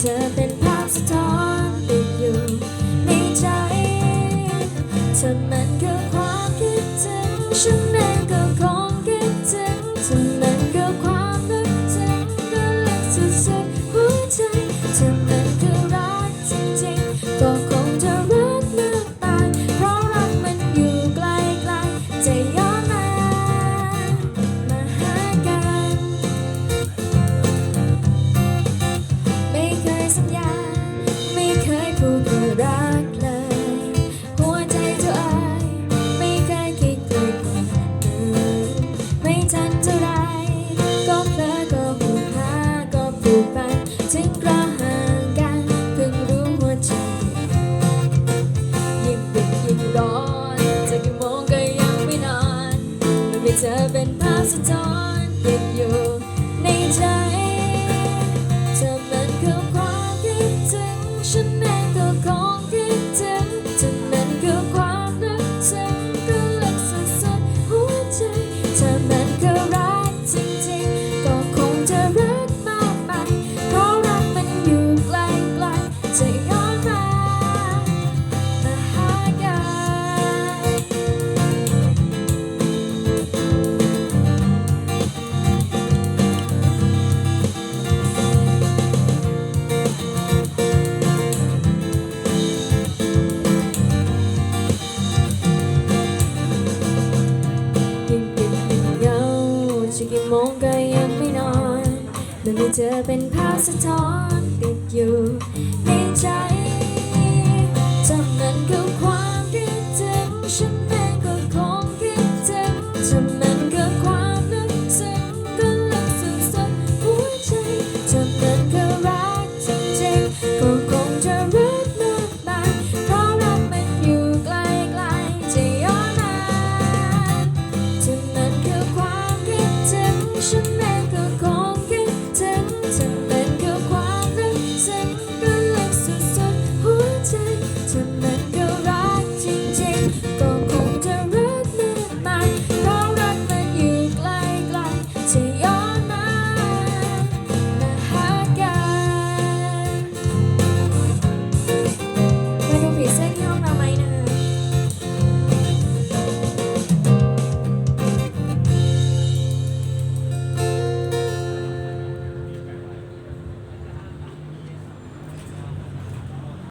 เธอเป็นภาพสะท้อนติดอยู่ในใจเธอมันคือความคิดถึงฉันเองก็คงคิดถึงเธอมันคือความนึกถึงระลึกสุดๆหัวใจเธอมันคือรักจริงๆก็คงจะรักเมื่อตายเพราะรักมันอยู่ไกลๆใจ เธอเป็นภาพสะท้อน โมงก็ยังไม่นอนเมื่อไม่เจอเป็นภาพสะท้อนติดอยู่ในใจ